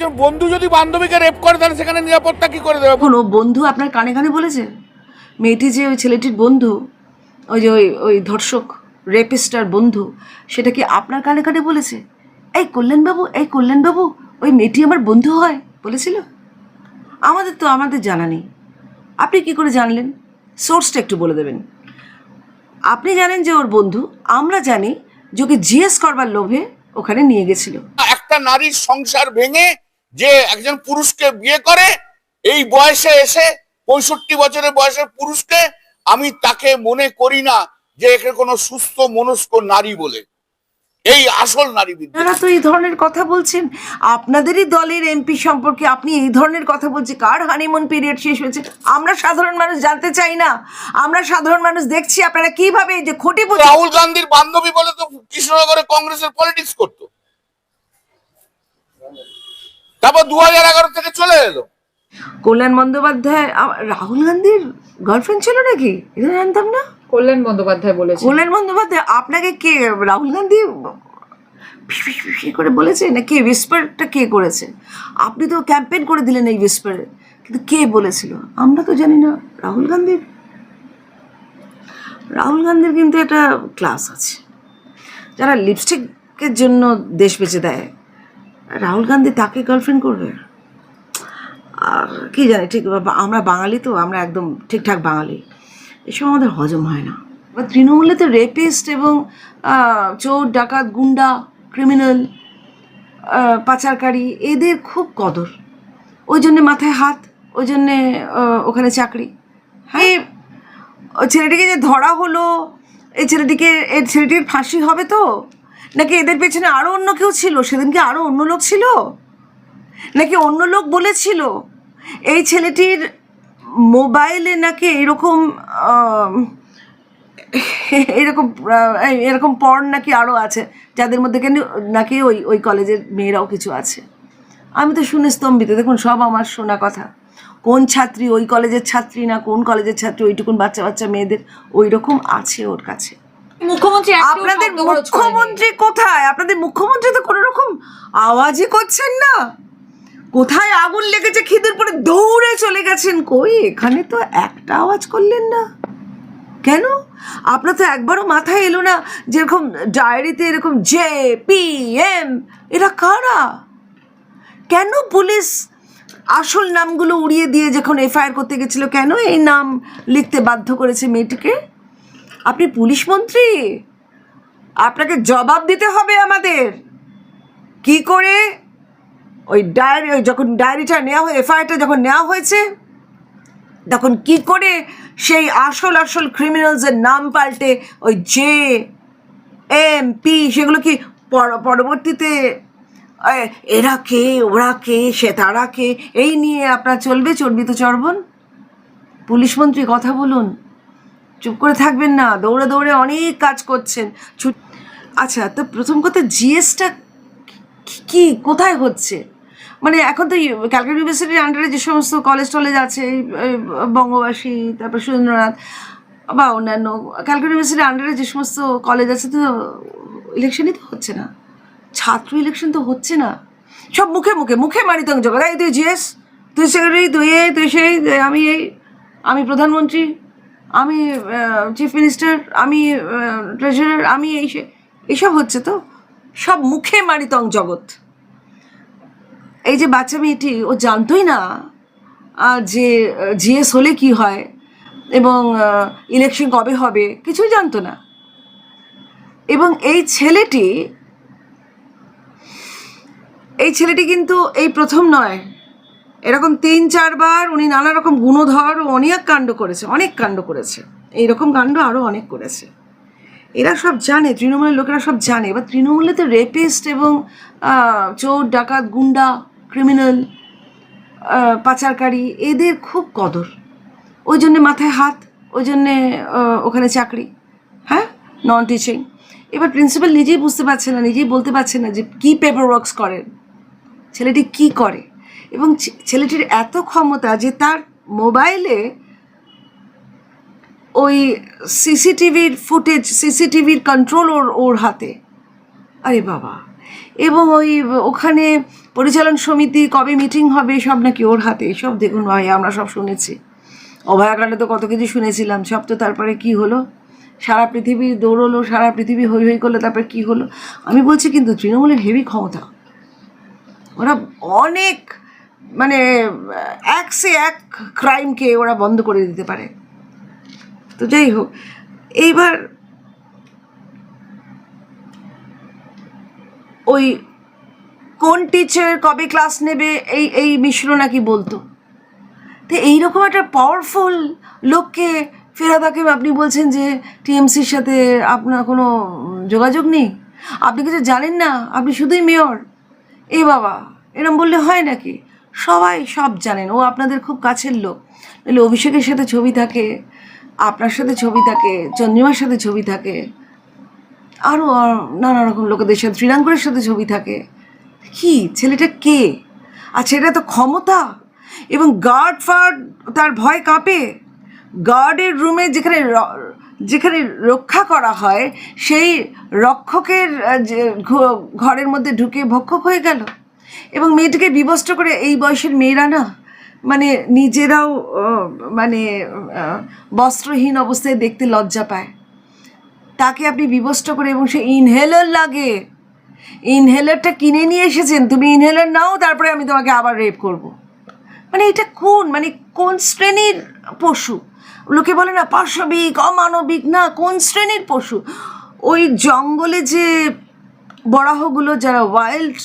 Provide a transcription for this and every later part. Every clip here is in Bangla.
একজন বন্ধু যদি বান্ধবীকে রেপ করে তাহলে সেখানে নিরাপত্তা কি করে দেবে? কোনো বন্ধু আপনার কানে কানে বলেছে? মেয়েটি যে ওই ছেলেটির বন্ধু ওই যে ওই ওই ধর্ষক রেপিস্টার বন্ধু সেটা কি আপনার কানে কানে বলেছে? এই কল্যাণবাবু এই কল্যাণবাবু ওই মেয়েটি আমার বন্ধু হয় বলেছিল? আমাদের তো আমাদের জানা নেই। আপনি কি করে জানলেন? সোর্সটা একটু বলে দেবেন। আপনি জানেন যে ওর বন্ধু আমরা জানি যে ওকে জিজ্ঞেস করবার লোভে ওখানে নিয়ে গেছিল। একটা নারীর সংসার ভেঙে যে একজন পুরুষকে বিয়ে করে এই বয়সে এসে পঁয়ষট্টি বছরের বয়সের পুরুষকে আমি তাকে মনে করি না যে একে কোনো সুস্থ মনস্ক নারী বলে। এই আসল নারী বিদ্যা তো এই ধরনের কথা বলছেন। আপনাদেরই দলের এমপি সম্পর্কে আপনি এই ধরনের কথা বলছেন কার হানিমুন পিরিয়ড শেষ হয়েছে? আমরা সাধারণ মানুষ জানতে চাই না। আমরা সাধারণ মানুষ দেখছি আপনারা কীভাবে এই যে খটি রাহুল গান্ধীর বান্ধবী বলে তো কৃষ্ণনগরে কংগ্রেসের পলিটিক্স করতো। তারপর দু হাজার এগারো থেকে চলে এলো। কল্যাণ বন্দ্যোপাধ্যায় রাহুল গান্ধীর গার্লফ্রেন্ড ছিল নাকি? এটা জানতাম না। কল্যাণ বন্দ্যোপাধ্যায় বলেছে। কল্যাণ বন্দ্যোপাধ্যায় আপনাকে কে রাহুল গান্ধী করে বলেছে? না কে উইসপারটা কে করেছে? আপনি তো ক্যাম্পেইন করে দিলেন এই উইসপারে কিন্তু কে বলেছিল? আমরা তো জানি না রাহুল গান্ধীর। রাহুল গান্ধীর কিন্তু একটা ক্লাস আছে। যারা লিপস্টিকের জন্য দেশ বেঁচে দেয় রাহুল গান্ধী তাকে গার্লফ্রেন্ড করবে? আর কি জানি, ঠিক বা- আমরা বাঙালি তো, আমরা একদম ঠিকঠাক বাঙালি। এসব আমাদের হজম হয় না। এবার তৃণমূলে তো রেপিস্ট এবং চোর, ডাকাত, গুন্ডা ক্রিমিনাল পাচারকারী, এদের খুব কদর। ওই জন্যে মাথায় হাত, ওই জন্যে ওখানে চাকরি। হ্যাঁ ছেলেটিকে যে ধরা হলো, এই ছেলেটিকে, এই ছেলেটির ফাঁসি হবে তো? নাকি এদের পেছনে আরও অন্য কেউ ছিল? সেদিনকে আরও অন্য লোক ছিল? নাকি অন্য লোক বলেছিল, এই ছেলেটির মোবাইলে নাকি এরকম এরকম এরকম পর্ন নাকি আরও আছে, যাদের মধ্যে কেন নাকি ওই ওই কলেজের মেয়েরাও কিছু আছে? আমি তো শুনে স্তম্ভিত দেখুন সব আমার শোনা কথা। কোন ছাত্রী ওই কলেজের ছাত্রী না কোন কলেজের ছাত্রী, ওইটুকুন বাচ্চা বাচ্চা মেয়েদের ওই রকম আছে ওর কাছে। মুখ্যমন্ত্রী আপনাদের। মুখ্যমন্ত্রী কোথায়? আপনাদের মুখ্যমন্ত্রী তো কোনো রকম আওয়াজই করছেন না। কোথায় আগুন লেগেছে খিদের পরে দৌড়ে চলে গেছেন কই? এখানে তো একটা আওয়াজ করলেন না। কেন? আপনার তো একবারও মাথায় এলো না যেরকম ডায়েরিতে এরকম জে পি এম এরা কারা? কেন পুলিশ আসল নামগুলো উড়িয়ে দিয়ে যখন এফআইআর করতে গেছিল কেন এই নাম লিখতে বাধ্য করেছে মেয়েটিকে? আপনি পুলিশ মন্ত্রী? আপনাকে জবাব দিতে হবে আমাদের। কি করে? ওই ডায়েরি, ওই যখন ডায়েরিটা নেওয়া হয়, এফআইআরটা যখন নেওয়া হয়েছে, তখন কি করে সেই আসল আসল ক্রিমিনালসের নাম পাল্টে ওই জে, এম, পি, সেগুলো কি পর- পরবর্তীতে এরা কে, ওরা কে, সে তারা কে, এই নিয়ে আপনার চলবে চর্বিত চর্বণ? পুলিশ মন্ত্রী, কথা বলুন। চুপ করে থাকবেন না, দৌড়ে দৌড়ে অনেক কাজ করছেন। আচ্ছা তো প্রথম কথা, জিএসটা কি কোথায় হচ্ছে? মানে এখন তো ক্যালকাটা ইউনিভার্সিটির আন্ডারে যে সমস্ত কলেজ টলেজ আছে বঙ্গবাসী, তারপর সুরেন্দ্রনাথ, বা অন্যান্য, ক্যালকাটা ইউনিভার্সিটির আন্ডারে যে সমস্ত কলেজ আছে তো ইলেকশনই তো হচ্ছে না। ছাত্র ইলেকশন তো হচ্ছে না। সব মুখে মুখে মুখে মানিত জগৎ এই তুই জিএস, তুই সেক্রেটারি, তুই এই তুই সেই আমি এই, আমি প্রধানমন্ত্রী আমি চিফ মিনিস্টার আমি ট্রেজারার আমি এই এইসব হচ্ছে তো? সব মুখে মারিতং জগৎ। এই যে বাচ্চা মেয়েটি, ও জানতোই না যে, জিএস হলে কি হয় এবং ইলেকশন কবে হবে, কিছুই জানতো না। এবং এই ছেলেটি এই ছেলেটি কিন্তু এই প্রথম নয় এরকম তিন, চারবার উনি নানা রকম গুণধর অনেক কাণ্ড করেছে, অনেক কাণ্ড করেছে। এইরকম কাণ্ড আরও অনেক করেছে। এরা সব জানে, তৃণমূলের লোকেরা সব জানে। এবার তৃণমূলে তো রেপিস্ট এবং চোর, ডাকাত, গুন্ডা ক্রিমিনাল পাচারকারী, এদের খুব কদর। ওই জন্যে মাথায় হাত, ওই জন্যে ওখানে চাকরি হ্যাঁ? নন টিচিং এবার প্রিন্সিপাল নিজেই বুঝতে পারছে না, নিজেই বলতে পারছে না যে কী পেপার ওয়ার্কস করেন। ছেলেটি কি করে? এবং ছেলেটির এত ক্ষমতা যে তার মোবাইলে ওই সিসিটিভির ফুটেজ, সিসিটিভির কন্ট্রোল ওর ওর হাতে। আরে বাবা। এবং ওই, ওখানে পরিচালন সমিতি কবে মিটিং হবে সব নাকি ওর হাতে, সব দেখুন ভাই, আমরা সব শুনেছি। অভয়াকাণ্ডে তো কত কিছু শুনেছিলাম, সব তো তারপরে কি হলো? সারা পৃথিবী দৌড়লো, সারা পৃথিবী হই হই করল, তারপরে কি হলো? আমি বলছি কিন্তু তৃণমূলের হেভি ক্ষমতা। ওরা অনেক মানে এক সে এক ক্রাইমকে ওরা বন্ধ করে দিতে পারে। তো যাই হোক, এইবার ওই কোন টিচার কবে ক্লাস নেবে, এই এই মিশ্র নাকি বলতো? তো এইরকম একটা পাওয়ারফুল লোককে ফেরাদাকে আপনি বলছেন যে টিএমসির সাথে আপনার কোনো যোগাযোগ নেই? আপনি কিছু জানেন না? আপনি শুধুই মেয়র এ বাবা, এরম বললে হয় নাকি? সবাই সব জানেন, ও আপনাদের খুব কাছের লোক। নাহলে অভিষেকের সাথে ছবি থাকে, আপনার সাথে ছবি থাকে, চন্দ্রিমার সাথে ছবি থাকে আরও নানা রকম লোকেদের সাথে শ্রীরাঙ্করের সাথে ছবি থাকে। কি? ছেলেটা কে? আর ছেলেটা তো ক্ষমতা? এবং গার্ড ফার্ড তার ভয় কাঁপে? গার্ডের রুমে যেখানে যেখানে রক্ষা করা হয়, সেই রক্ষকের ঘরের মধ্যে ঢুকে ভক্ষক হয়ে গেল? এবং মেয়েটিকে বিবস্ত্র করে এই বয়সের মেয়েরা না মানে নিজেরাও মানে বস্ত্রহীন অবস্থায় দেখতে লজ্জা পায়। তাকে আপনি বিবস্ত্র করে এবং সে ইনহেলার লাগে। ইনহেলারটা কিনে নিয়ে এসেছেন, তুমি ইনহেলার নাও, তারপরে আমি তোমাকে আবার রেপ করব। মানে এটা কোন মানে কোন শ্রেণির পশু? লোকে বলে না পাশবিক অমানবিক, না, কোন শ্রেণির পশু? ওই জঙ্গলে যে বরাহগুলো, যারা ওয়াইল্ড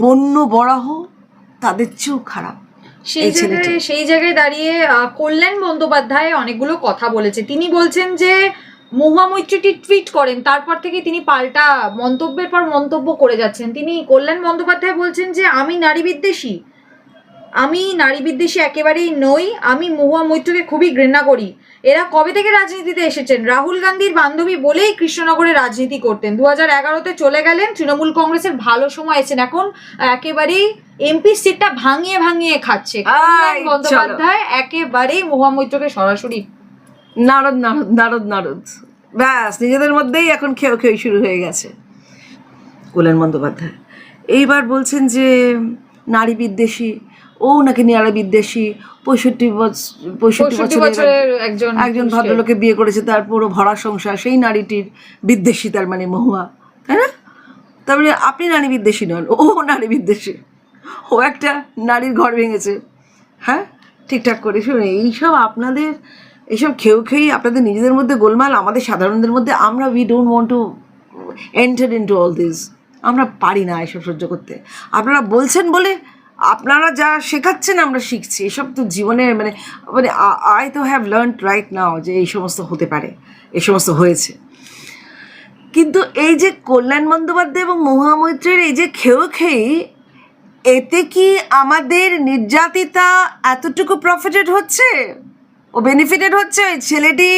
বন্য বরাহ তাদের চেয়েও খারাপ। সেই জায়গায় সেই জায়গায় দাঁড়িয়ে কল্যাণ বন্দ্যোপাধ্যায় অনেকগুলো কথা বলেছে। তিনি বলছেন যে মহুয়া মৈত্রীটি টুইট করেন তারপর থেকে তিনি পাল্টা মন্তব্যের পর মন্তব্য করে যাচ্ছেন। তিনি কল্যাণ বন্দ্যোপাধ্যায় বলছেন যে আমি নারী বিদ্বেষী আমি নারী বিদ্বেষী একেবারেই নই আমি মহুয়া মৈত্রকে খুবই ঘৃণা করি। এরা কবে থেকে রাজনীতিতে এসেছেন? রাহুল গান্ধীর বান্ধবী বলেই কৃষ্ণনগরে রাজনীতি করতেন। দু হাজার এগারোতে চলে গেলেন তৃণমূল কংগ্রেসের ভালো সময় এসেছেন। এখন একেবারেই এমপি সিটটা ভাঙিয়ে ভাঙিয়ে খাচ্ছে। বন্দ্যোপাধ্যায় একেবারেই মহুয়া মৈত্রকে সরাসরি নারদ নারদ নারদ নারদ। ব্যাস নিজেদের মধ্যেই এখন খেয়ে খেয়ে শুরু হয়ে গেছে। কল্যাণ বন্দ্যোপাধ্যায়। এইবার বলছেন যে নারী বিদ্বেষী ও নাকি নারী বিদ্বেষী পঁয়ষট্টি বছর পঁয়ষট্টি বছরের একজন একজন ভদ্রলোকে বিয়ে করেছে তার পুরো ভরা সংসার সেই নারীটির বিদ্বেষী তার মানে মহুয়া তাই না? তার মানে আপনি নারী বিদ্বেষী নন ও নারী বিদ্বেষী। ও একটা নারীর ঘর ভেঙেছে। হ্যাঁ? ঠিকঠাক করে শুনে এইসব আপনাদের এইসব খেয়েও খেয়েই আপনাদের নিজেদের মধ্যে গোলমাল আমাদের সাধারণদের মধ্যে আমরা we don't want to enter into all this আমরা পারি না এসব সহ্য করতে। আপনারা বলছেন বলে আপনারা যা শেখাচ্ছেন, আমরা শিখছি। এসব তো জীবনে মানে মানে আই তো হ্যাভ লার্ন রাইট নাও যে এই সমস্ত হতে পারে, এই সমস্ত হয়েছে। কিন্তু এই যে কল্যাণ বন্দ্যোপাধ্যায় এবং মহুয়া মৈত্রের এই যে খেয়েও খেয়েই এতে কি আমাদের নির্যাতিতা এতটুকু প্রফিটেড হচ্ছে? ও বেনিফিটেড হচ্ছে? ওই ছেলেটি,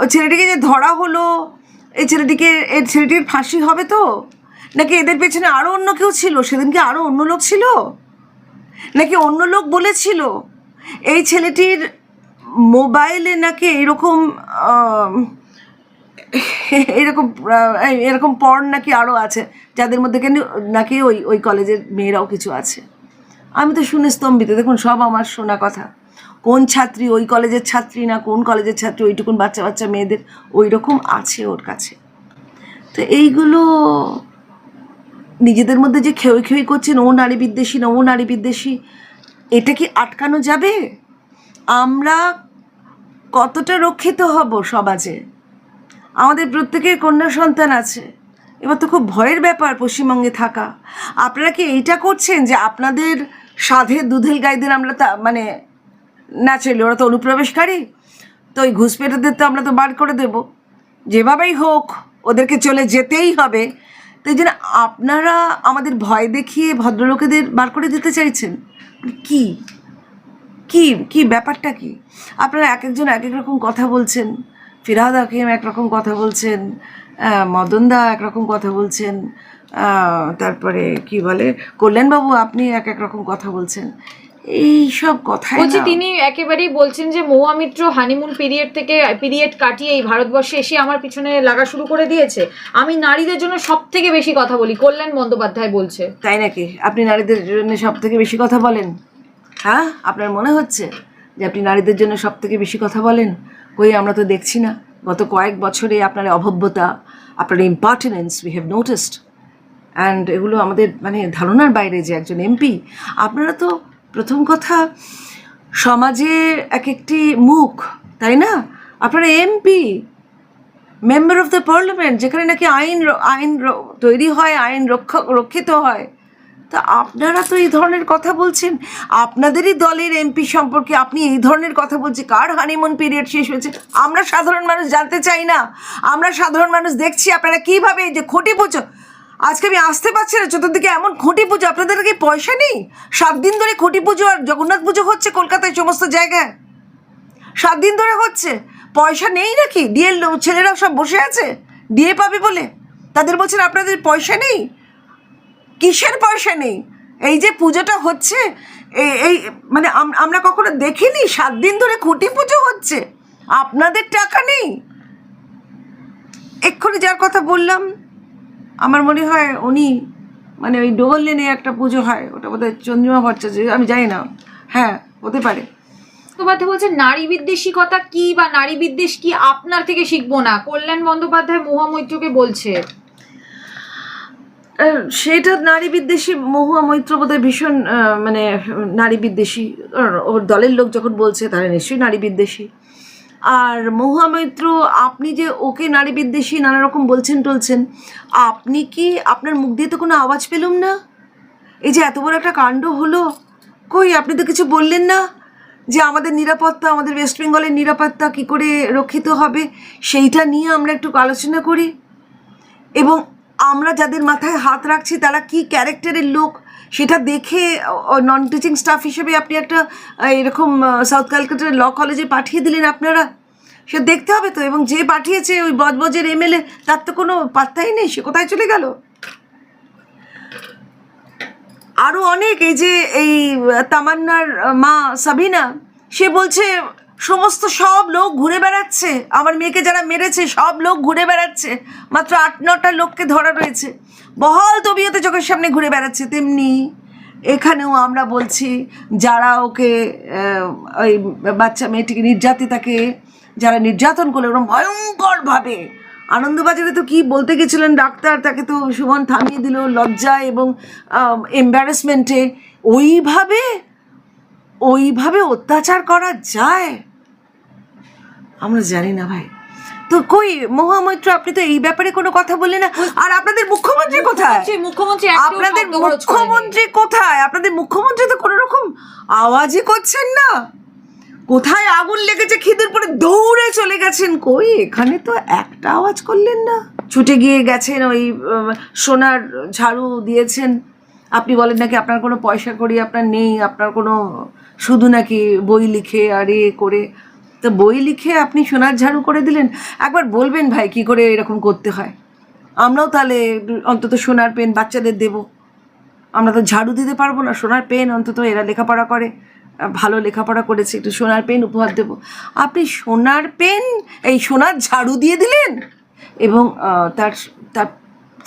ওই ছেলেটিকে যে ধরা হলো, এই ছেলেটিকে, এই ছেলেটির ফাঁসি হবে তো? নাকি এদের পেছনে আরও অন্য কেউ ছিল? সেদিনকে আরও অন্য লোক ছিল? নাকি অন্য লোক বলেছিল, এই ছেলেটির মোবাইলে নাকি এরকম এরকম এরকম পর্ন নাকি আরও আছে, যাদের মধ্যে কেন, নাকি ওই ওই কলেজের মেয়েরাও কিছু আছে? আমি তো শুনে স্তম্ভিত দেখুন, সব আমার শোনা কথা। কোন ছাত্রী ওই কলেজের ছাত্রী না কোন কলেজের ছাত্রী, ওইটুকুন বাচ্চা বাচ্চা মেয়েদের ওই রকম আছে ওর কাছে। তো এইগুলো নিজেদের মধ্যে যে খেয়ে খেয়ে করছেন ও নারী বিদ্বেষী না ও নারী বিদ্বেষী, এটা কি আটকানো যাবে? আমরা কতটা রক্ষিত হব সমাজে? আমাদের প্রত্যেকের কন্যা সন্তান আছে। এবার তো খুব ভয়ের ব্যাপার পশ্চিমবঙ্গে থাকা। আপনারা কি এইটা করছেন যে আপনাদের সাধে দুধেল গাইদের আমরা তা মানে ন্যাচারালি ওরা তো অনুপ্রবেশকারী, তো ওই ঘুষপেটাদের তো আমরা তো বার করে দেব। যেভাবেই হোক, ওদেরকে চলে যেতেই হবে। তো এই জন্য আপনারা আমাদের ভয় দেখিয়ে ভদ্রলোকেদের বার করে দিতে চাইছেন? কি? কি কি ব্যাপারটা কি? আপনারা এক একজন এক এক রকম কথা বলছেন ফিরাদ হাকিম একরকম কথা বলছেন মদনদা একরকম কথা বলছেন তারপরে কি বলে? কল্যাণবাবু আপনি এক এক রকম কথা বলছেন। এই সব কথায় বলছি তিনি একেবারেই বলছেন যে মহুয়া মিত্র হানিমুন পিরিয়ড থেকে পিরিয়ড কাটিয়ে এই ভারতবর্ষে এসে আমার পিছনে লাগা শুরু করে দিয়েছে। আমি নারীদের জন্য সব থেকে বেশি কথা বলি কল্যাণ বন্দ্যোপাধ্যায় বলছে। তাই নাকি? আপনি নারীদের জন্য সব থেকে বেশি কথা বলেন? হ্যাঁ আপনার মনে হচ্ছে যে আপনি নারীদের জন্য সব থেকে বেশি কথা বলেন? কই আমরা তো দেখছি না। গত কয়েক বছরে আপনার অভব্যতা আপনার impertinence we have noticed and এগুলো আমাদের মানে ধারণার বাইরে যে একজন এমপি আপনারা তো প্রথম কথা, সমাজের এক একটি মুখ, তাই না? আপনারা MP member of the parliament যেখানে নাকি আইন আইন তৈরি হয়, আইন রক্ষা, রক্ষিত হয়। তা আপনারা তো এই ধরনের কথা বলছেন। আপনাদেরই দলের এমপি সম্পর্কে আপনি এই ধরনের কথা বলছেন। কার হানিমুন পিরিয়ড শেষ হয়েছে? আমরা সাধারণ মানুষ জানতে চাই না। আমরা সাধারণ মানুষ দেখছি, আপনারা কীভাবে যে খুঁটি পুজো আজকে আমি আসতে পারছি না, চতুর্দিকে এমন খুঁটি পুজো, আপনাদের কি পয়সা নেই? সাত দিন ধরে খুঁটি পুজো আর জগন্নাথ পুজো হচ্ছে কলকাতায় সমস্ত জায়গায়। সাত দিন ধরে হচ্ছে। পয়সা নেই নাকি? ডিএর ছেলেরাও সব বসে আছে। ডিএ পাবে বলে। তাদের বলছেন, আপনাদের পয়সা নেই? কিসের পয়সা নেই? এই যে পুজোটা হচ্ছে এই মানে আমরা কখনো দেখিনি? সাত দিন ধরে খুঁটি পুজো হচ্ছে। আপনাদের টাকা নেই? এক্ষুনি যার কথা বললাম আমার মনে হয় উনি মানে ওই ডোগল লেনে একটা পুজো হয় ওটা বোধহয় চন্দ্রিমা ভট্টাচার্য আমি জানি না। হ্যাঁ হতে পারে। বন্দ্যোপাধ্যায় বলছে নারী বিদ্বেষিকতা কি বা নারী বিদ্বেষ কি আপনার থেকে শিখব না? কল্যাণ বন্দ্যোপাধ্যায় মহুয়া মৈত্রকে বলছে সেটা নারী বিদ্বেষী মহুয়া মৈত্র বোধহয় ভীষণ মানে নারী বিদ্বেষী ওর দলের লোক যখন বলছে তারা নিশ্চয়ই নারী বিদ্বেষী। আর মহুয়া মৈত্র আপনি যে ওকে নারী বিদ্বেষী নানা রকম বলছেন টলছেন, আপনি কি আপনার মুখ দিয়ে তো কোনো আওয়াজ পেলুম না? এই যে এত বড় একটা কাণ্ড হলো, কই আপনি তো কিছু বললেন না? যে আমাদের নিরাপত্তা, আমাদের ওয়েস্ট বেঙ্গলের নিরাপত্তা কী করে রক্ষিত হবে, সেইটা নিয়ে আমরা একটু আলোচনা করি। এবং আমরা যাদের মাথায় হাত রাখছি, তারা কি ক্যারেক্টারের লোক সেটা দেখে নন টিচিং স্টাফ হিসেবে আপনি একটা এরকম সাউথ ক্যালকাটার ল কলেজে পাঠিয়ে দিলেন আপনারা? সে দেখতে হবে তো, এবং যে পাঠিয়েছে ওই বজবজের এমএলএ তার তো কোনো পাত্তাই নেই, সে কোথায় চলে গেল? আরও অনেক, এই যে, এই, তামান্নার মা সাবিনা, সে বলছে সমস্ত সব লোক ঘুরে বেড়াচ্ছে। আমার মেয়েকে যারা মেরেছে, সব লোক ঘুরে বেড়াচ্ছে। মাত্র আট, নটা লোককে ধরা রয়েছে। বহল তবিয়তে চোখের সামনে ঘুরে বেড়াচ্ছে। তেমনি এখানেও আমরা বলছি, যারা ওকে ওই বাচ্চা মেয়েটিকে নির্যাতিতাকে যারা নির্যাতন করল ওরকম ভয়ঙ্করভাবে। আনন্দবাজারে তো কি বলতে গেছিলেন ডাক্তার? তাকে তো সুমন থামিয়ে দিল লজ্জায় এবং এম্বারাসমেন্টে ওইভাবে ওইভাবে অত্যাচার করা যায়? আমরা জানি না ভাই। তো কই মহামৈত্র আপনি তো এই ব্যাপারে কোনো কথা বললেন না। আর আপনাদের মুখ্যমন্ত্রী কোথায়? মুখ্যমন্ত্রী- আপনাদের। মুখ্যমন্ত্রী কোথায়? আপনাদের মুখ্যমন্ত্রী তো কোনো রকম আওয়াজই করছেন না। কোথায় আগুন লেগেছে খিদের পরে দৌড়ে চলে গেছেন? কই এখানে তো একটা আওয়াজ করলেন না। ছুটে গিয়ে গেছেন ওই সোনার ঝাড়ু দিয়েছেন। আপনি বলেন নাকি আপনার কোনো পয়সা করি আপনার নেই আপনার কোনো শুধু নাকি বই লিখে আর এ করে তো বই লিখে আপনি সোনার ঝাড়ু করে দিলেন? একবার বলবেন ভাই কি করে এরকম করতে হয়। আমরাও তাহলে অন্তত সোনার পেন বাচ্চাদের দেবো। আমরা তো ঝাড়ু দিতে পারব না, সোনার পেন অন্তত এরা লেখাপড়া করে। ভালো লেখাপড়া করেছে, একটু সোনার পেন উপহার দেবো। আপনি সোনার পেন, এই সোনার ঝাড়ু দিয়ে দিলেন? এবং তার তার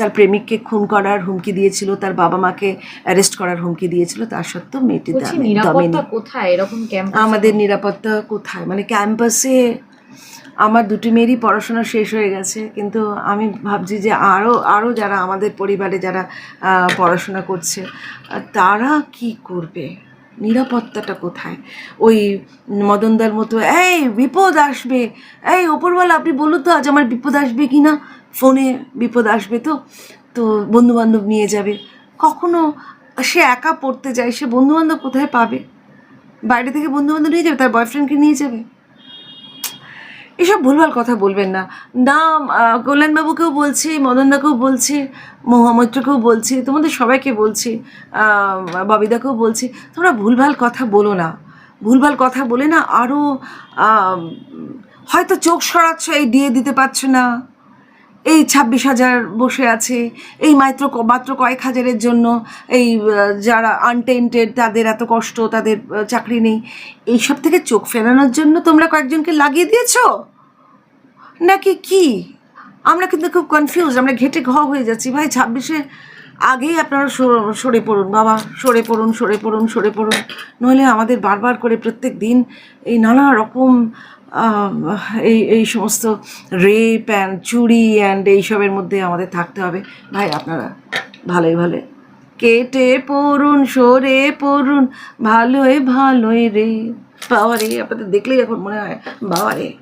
তার প্রেমিককে খুন করার হুমকি দিয়েছিল তার বাবা মাকে অ্যারেস্ট করার হুমকি দিয়েছিল তার সত্ত্বেও মেয়েটি। কোথায়? এরকম আমাদের নিরাপত্তা কোথায়? মানে ক্যাম্পাসে আমার দুটি মেয়েরই পড়াশোনা শেষ হয়ে গেছে কিন্তু আমি ভাবছি যে আরও আরও যারা আমাদের পরিবারে যারা পড়াশোনা করছে তারা কি করবে? নিরাপত্তাটা কোথায়? ওই মদনদার মতো এই বিপদ আসবে। এই ওপরওয়ালা আপনি বলুন তো আজ আমার বিপদ আসবে কি না ফোনে বিপদ আসবে তো তো বন্ধুবান্ধব নিয়ে যাবে। কখনো সে একা পড়তে যায়, সে বন্ধুবান্ধব কোথায় পাবে? বাইরে থেকে বন্ধু বান্ধব নিয়ে যাবে, তার বয়ফ্রেন্ডকে নিয়ে যাবে? এসব ভুলভাল কথা বলবেন না। না কল্যাণবাবুকেও বলছি, মদনদাকেও বলছি, মহামৈত্রকেও বলছি, তোমাদের সবাইকে বলছি ববিদাকেও বলছি, তোমরা ভুলভাল কথা বলো না। ভুলভাল কথা বলে না আরও হয়তো চোখ সরাচ্ছ, এই দিয়ে দিতে পারছ না। এই ছাব্বিশ হাজার বসে আছে, এই মাত্র মাত্র কয়েক হাজারের জন্য এই যারা আনটেন্টেড তাদের এত কষ্ট, তাদের চাকরি নেই। এইসব থেকে চোখ ফেরানোর জন্য তোমরা কয়েকজনকে লাগিয়ে দিয়েছ? নাকি কি? আমরা কিন্তু খুব কনফিউজ আমরা ঘেটে ঘ হয়ে যাচ্ছি। ভাই, ছাব্বিশে আগেই আপনারা সর- পড়ুন, বাবা, সরে পড়ুন সরে পড়ুন সরে পড়ুন। নইলে আমাদের বারবার করে প্রত্যেক দিন এই নানা রকম এই এই সমস্ত রেপ অ্যান্ড চুরি অ্যান্ড এইসবের মধ্যে আমাদের থাকতে হবে। ভাই, আপনারা ভালোই ভালো কেটে পড়ুন, সরে পড়ুন, ভালোই ভালোই রে। বাবা রে আপনাদের দেখলেই এখন মনে হয় বাবা রে